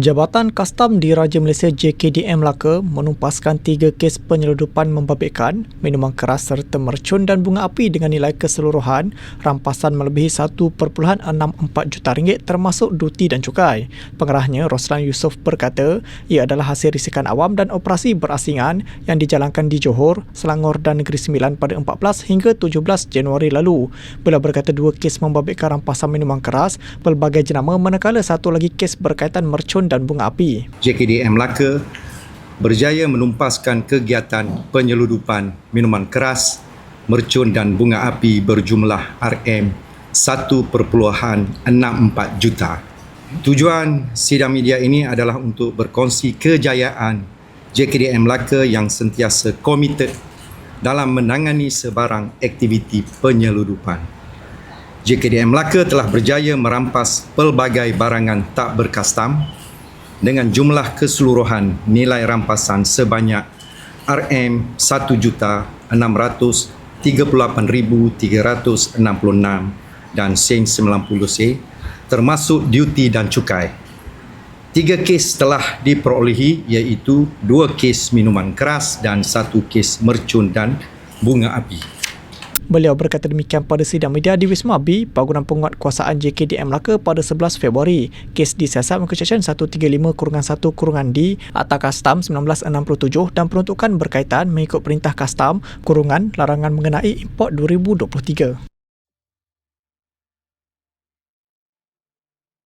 Jabatan Kastam di Raja Malaysia JKDM Melaka menumpaskan tiga kes penyeludupan membabitkan minuman keras serta mercun dan bunga api dengan nilai keseluruhan rampasan melebihi 1.64 juta ringgit termasuk duti dan cukai. Pengarahnya Roslan Yusof berkata ia adalah hasil risikan awam dan operasi berasingan yang dijalankan di Johor, Selangor dan Negeri Sembilan pada 14 hingga 17 Januari lalu. Beliau berkata dua kes membabitkan rampasan minuman keras pelbagai jenama manakala satu lagi kes berkaitan mercun dan bunga api. JKDM Melaka berjaya menumpaskan kegiatan penyeludupan minuman keras, mercun dan bunga api berjumlah RM 1.64 juta. Tujuan sidang media ini adalah untuk berkongsi kejayaan JKDM Melaka yang sentiasa komited dalam menangani sebarang aktiviti penyeludupan. JKDM Melaka telah berjaya merampas pelbagai barangan tak berkastam dengan jumlah keseluruhan nilai rampasan sebanyak RM 1,638,366 dan sen 90 sen termasuk duty dan cukai. Tiga kes telah diperolehi iaitu dua kes minuman keras dan satu kes mercun dan bunga api. Beliau berkata demikian pada sidang media di Wisma B, bangunan penguatkuasaan JKDM Melaka pada 11 Februari. Kes disiasat muka Seksyen 135-1 kurungan D Akta Kastam 1967 dan peruntukan berkaitan mengikut perintah kastam kurungan larangan mengenai import 2023.